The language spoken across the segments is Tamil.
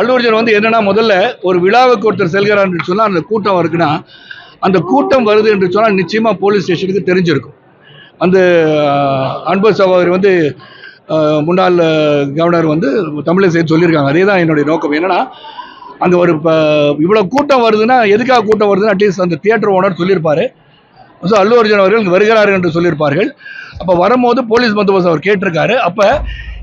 அல்லூர்ஜன் வந்து என்னன்னா முதல்ல ஒரு விழாவுக்கு ஒருத்தர் செல்கிறார் என்று சொன்னால் அந்த கூட்டம் இருக்குன்னா அந்த கூட்டம் வருது என்று சொன்னால் நிச்சயமாக போலீஸ் ஸ்டேஷனுக்கு தெரிஞ்சிருக்கும். அந்த அன்பு சகோதரி வந்து முன்னாள் கவர்னர் வந்து தமிழிசை சொல்லியிருக்காங்க. அதே தான் என்னுடைய நோக்கம். என்னன்னா அங்கே ஒரு இப்போ இவ்வளோ கூட்டம் வருதுன்னா எதுக்காக கூட்டம் வருதுன்னா அட்லீஸ்ட் அந்த தியேட்டர் ஓனர் சொல்லியிருப்பார். ஸோ அல்லு அர்ஜுன் அவர்கள் இங்கு வருகிறார்கள் என்று சொல்லியிருப்பார்கள். அப்போ வரும்போது போலீஸ் பந்தோபஸ்து அவர் கேட்டிருக்காரு. அப்போ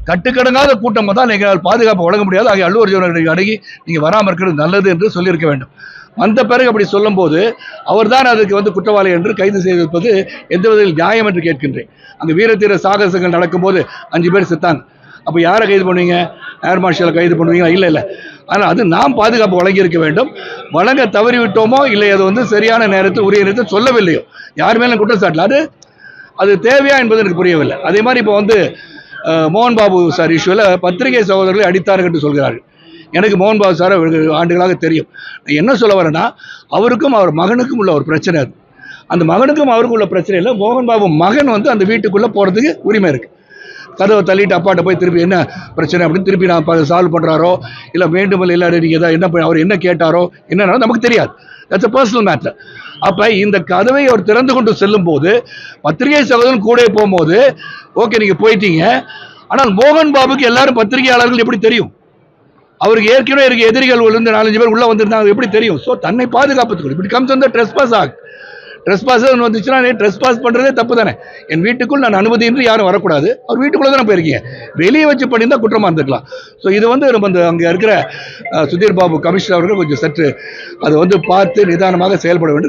கட்டுக்கடங்காத கூட்டம் தான் நீங்கள் பாதுகாப்பு வழங்க முடியாது. ஆகிய அல்லு அர்ஜுன் அணுகி நீங்கள் வராமல் இருக்கிறது நல்லது என்று சொல்லியிருக்க வேண்டும். வந்த பிறகு அப்படி சொல்லும்போது அவர்தான் அதுக்கு வந்து குற்றவாளி என்று கைது செய்திருப்பது எந்த விதத்தில் நியாயம் என்று கேட்கின்றேன். அங்கே வீரத்தீர சாகசங்கள் நடக்கும்போது அஞ்சு பேர் செத்தாங்க. அப்போ யாரை கைது பண்ணுவீங்க? ஏர் மார்ஷலை கைது பண்ணுவீங்க இல்லை இல்லை. ஆனால் அது நாம் பாதுகாப்பு வழங்கியிருக்க வேண்டும். வழங்க தவறிவிட்டோமோ இல்லை அது வந்து சரியான நேரத்தில் உரிய நேரத்தில் சொல்லவில்லையோ. யார் மேலும் குற்றச்சாட்டில்? அது அது தேவையா என்பது எனக்கு புரியவில்லை. அதே மாதிரி இப்போ வந்து மோகன் பாபு சார் இஷ்யூவில் பத்திரிகை சகோதரர்களை அடித்தார்கள் என்று சொல்கிறார்கள். எனக்கு மோகன் பாபு சார் ஆண்டுகளாக தெரியும். நான் என்ன சொல்ல வரேன்னா அவருக்கும் அவர் மகனுக்கும் உள்ள ஒரு பிரச்சனை அது. அந்த மகனுக்கும் அவருக்கும் உள்ள பிரச்சனை இல்லை மோகன் பாபு மகன் வந்து அந்த வீட்டுக்குள்ளே போகிறதுக்கு உரிமை இருக்குது கதவை தள்ளிட்டு அப்பாட்ட போய் திருப்பி என்ன பிரச்சனை? அப்படின்னு திருப்பி நான் சால்வ் பண்ணுறாரோ இல்லை வேண்டும் இல்லை இல்லை நீங்கள் எதாவது என்ன அவர் என்ன கேட்டாரோ என்னன்னா நமக்கு தெரியாது. தட்ஸ் அ பர்சனல் மேட்டர் அப்போ இந்த கதவை அவர் திறந்து கொண்டு செல்லும் போது பத்திரிகை சகோதரன் கூட போகும்போது ஓகே நீங்கள் போயிட்டீங்க. ஆனால் மோகன் பாபுக்கு எல்லாரும் பத்திரிகையாளர்கள் எப்படி தெரியும்? அவருக்கு ஏற்கனவே இருக்க எதிரிகள் இருந்து நாலஞ்சு பேர் உள்ளே வந்திருந்தாங்க எப்படி தெரியும்? ஸோ தன்னை பாதுகாப்பதுக்கு இப்படி கம்ஸ் வந்து ட்ரெஸ் பாஸ் ஆக் ட்ரெஸ் பாஸ் வந்துச்சுன்னா நீ ட்ரெஸ் பாஸ் பண்ணுறதே தப்பு தானே. என் வீட்டுக்குள் நான் அனுமதியின்றி யாரும் வரக்கூடாது. அவர் வீட்டுக்குள்ளே தானே போயிருக்கீங்க. வெளியே வச்சு பண்ணியிருந்தால் குற்றமாக இருந்துக்கலாம் ஸோ இது வந்து நம்ம இந்த அங்கே இருக்கிற சுதீர் பாபு கமிஷனர் அவர்கள் கொஞ்சம் சற்று அதை வந்து பார்த்து நிதானமாக செயல்பட வேண்டும்.